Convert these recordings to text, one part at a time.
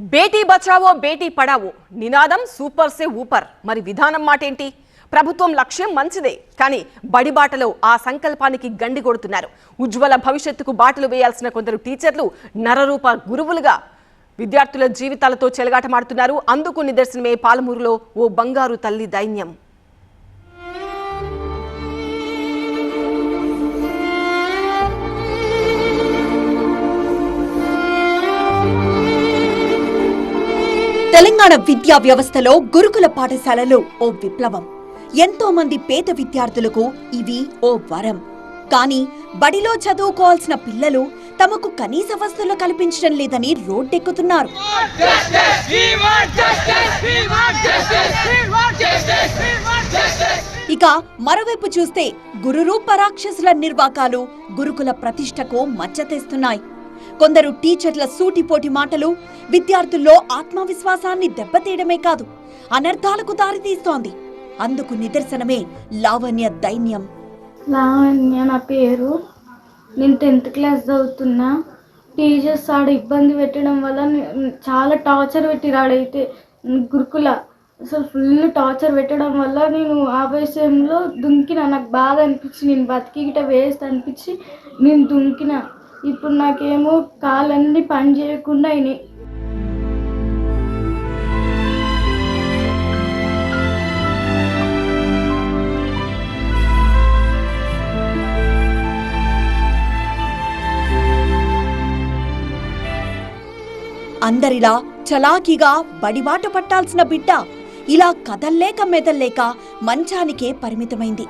బేటీ బచావో బేటీ పడావో నినాదం సూపర్ సే ఊపర్. మరి విధానం మాటేంటి? ప్రభుత్వం లక్ష్యం మంచిదే కానీ బడిబాటలో ఆ సంకల్పానికి గండి కొడుతున్నారు. ఉజ్వల భవిష్యత్తుకు బాటలు వేయాల్సిన కొందరు టీచర్లు నరరూప గురువులుగా విద్యార్థుల జీవితాలతో చెలగాటమాడుతున్నారు. అందుకు నిదర్శనమే పాలమూరులో ఓ బంగారు తల్లి దైన్యం. తెలంగాణ విద్యా వ్యవస్థలో గురుకుల పాఠశాలలు ఓ విప్లవం. ఎంతో మంది పేద విద్యార్థులకు ఇవి ఓ వరం. కానీ బడిలో చదువుకోవాల్సిన పిల్లలు తమకు కనీస వసతులు కల్పించడం లేదని రోడ్డెక్కుతున్నారు. ఇక మరోవైపు చూస్తే గురురూప రాక్షసుల నిర్వాకాలు గురుకుల ప్రతిష్టకు మచ్చ తెస్తున్నాయి. కొందరు టీచర్ల సూటిపోటి మాటలు విద్యార్థుల్లో ఆత్మవిశ్వాసాన్ని దెబ్బతీయడమే కాదు అనర్థాలకు దారితీస్తోంది. అందుకు నిదర్శనమే లావణ్య దైన్యం. లావణ్య నా పేరు. నేను టెన్త్ క్లాస్ చదువుతున్నా. టీచర్స్ ఆడ ఇబ్బంది పెట్టడం వల్ల చాలా టార్చర్ పెట్టిరాడైతే గురుకుల. అసలు ఫుల్ టార్చర్ పెట్టడం వల్ల నేను ఆ విషయంలో దుంకిన. నాకు బాధ అనిపించి నేను బతికి గిట వేస్ట్ అనిపించి నేను దుంకిన. ఇప్పుడు నాకేమో కాళ్ళన్నీ పని చేయకుండా అయినాయి. అందరిలా చలాకీగా బడిబాట పట్టాల్సిన బిడ్డ ఇలా కదల్లేక మెదల్లేక మంచానికే పరిమితమైంది.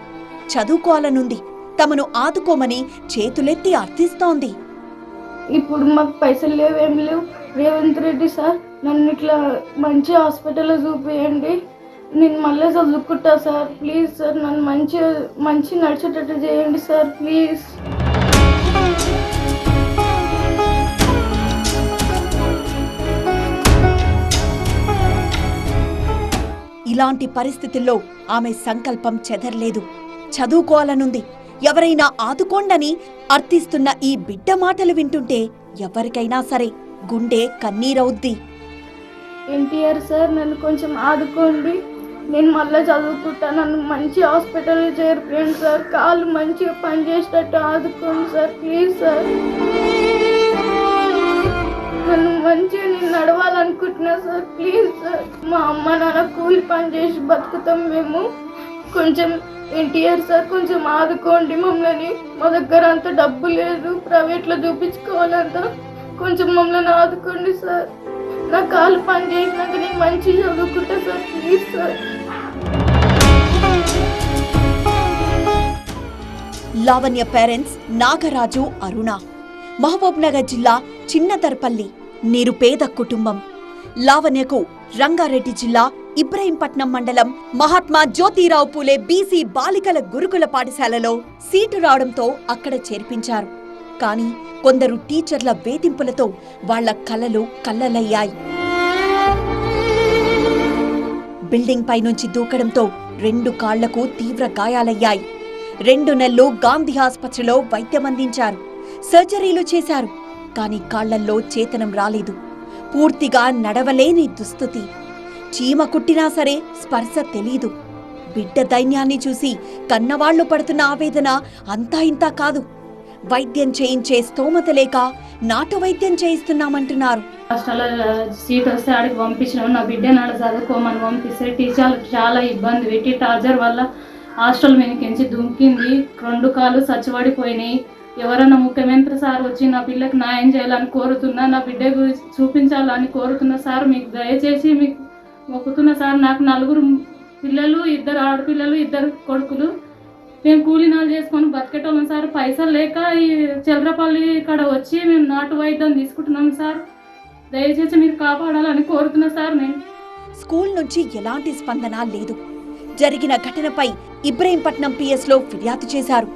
చదువుకోవాలనుంది. తమను ఆదుకోమని చేతులెత్తి అర్థిస్తోంది. ఇప్పుడు మాకు పైసలు లేవు ఏం లేవు. రేవంత్ రెడ్డి సార్ నన్ను ఇట్లా మంచి హాస్పిటల్లో చూపియండి. నేను మళ్ళీ చదువుకుంటా సార్. ప్లీజ్ సార్ నన్ను మంచి మంచి నడిచేటట్టు చేయండి సార్ ప్లీజ్. ఇలాంటి పరిస్థితుల్లో ఆమె సంకల్పం చెదరలేదు. చదువుకోవాలనుంది. ఎవరైనా ఆదుకోండని అర్థిస్తున్న ఈ బిడ్డ మాటలు వింటుంటే ఎవరికైనా సరే గుండె కన్నీరవుద్ది. ఎన్టీఆర్ సార్ నన్ను కొంచెం ఆదుకోండి. నేను మళ్ళీ చదువుకుంటా. నన్ను మంచి హాస్పిటల్లో చేరిపోయాను సార్. కాళ్ళు మంచిగా పనిచేసేటట్టు ఆదుకోండి సార్. Please sir. నన్ను మంచిగా నేను నడవాలనుకుంటున్నా సార్. Please sir. మా అమ్మ నాన్న కూలి పని చేసి బతుకుతాం మేము. కొంచెం ఎన్టీఆర్ సార్ కొంచెం ఆదుకోండి మమ్మల్ని. మా దగ్గర అంత డబ్బు లేదు. ప్రైవేట్లో చూపించుకోవాలంత. కొంచెం మమ్మల్ని ఆదుకోండి సార్. నా కాలు పని చేసినాక నేను మంచిగా చదువుకుంటా sir please sir. Lavanya parents Nagaraju Aruna. Mahabubnagar జిల్లా చిన్నతర్పల్లి నిరుపేద కుటుంబం. లావణ్యకు రంగారెడ్డి జిల్లా ఇబ్రహీంపట్నం మండలం మహాత్మా జ్యోతిరావు పూలే బీసీ బాలికల గురుకుల పాఠశాలలో సీటు రావడంతో అక్కడ చేర్పించారు. కానీ కొందరు టీచర్ల వేధింపులతో వాళ్ళ కలలు కల్లలయ్యాయి. బిల్డింగ్ పైనుంచి దూకడంతో రెండు కాళ్ళకు తీవ్ర గాయాలయ్యాయి. రెండు నెలలు గాంధీ ఆసుపత్రిలో వైద్యం అందించారు. సర్జరీలు చేశారు. కానీ కాళ్ళల్లో చేతనం రాలేదు. పూర్తిగా నడవలేని దుస్థితి. చీమ కుట్టినా సరే స్పర్శ తెలీదు. బిడ్డ దైన్యాన్ని చూసి కన్నవాళ్ళు పడుతున్న ఆవేదన అంతా ఇంతా కాదు. వైద్యం చేయించే స్తోమత లేక నాటు వైద్యం చేయిస్తున్నామంటున్నారు. సీట్ వస్తే ఆడికి పంపించినాం నా బిడ్డ నాడు చదువుకోమని పంపిస్తే టీచర్ చాలా ఇబ్బంది పెట్టి టార్జర్ వల్ల హాస్టల్ మీదకించి దుంకింది. రెండు కాళ్ళు సచ్చిపడిపోయినాయి. ఎవరన్నా ముఖ్యమంత్రి సార్ వచ్చి నా పిల్లకి న్యాయం చేయాలని కోరుతున్నా నా బిడ్డకు చూపించాలని కోరుతున్నా సార్ మీకు దయచేసి మీకు మొక్కుతున్నా సార్ నాకు నలుగురు పిల్లలు ఇద్దరు ఆడపిల్లలు ఇద్దరు కొడుకులు. మేము కూలినాలు చేసుకొని బతికేటోళ్ళం సార్. పైసలు లేక ఈ చంద్రపల్లి ఇక్కడ వచ్చి మేము నాటు వైద్యం తీసుకుంటున్నాం సార్. దయచేసి మీరు కాపాడాలని కోరుతున్నా సార్ నేను. స్కూల్ నుంచి ఎలాంటి స్పందన లేదు. జరిగిన ఘటనపై ఇబ్రహీంపట్నం పిఎస్లో ఫిర్యాదు చేశారు.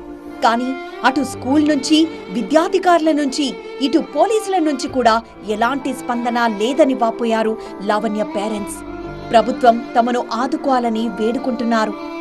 కానీ అటు స్కూల్ నుంచి విద్యాధికారుల నుంచి ఇటు పోలీసుల నుంచి కూడా ఎలాంటి స్పందన లేదని వాపోయారు లావణ్య పేరెంట్స్. ప్రభుత్వం తమను ఆదుకోవాలని వేడుకుంటున్నారు.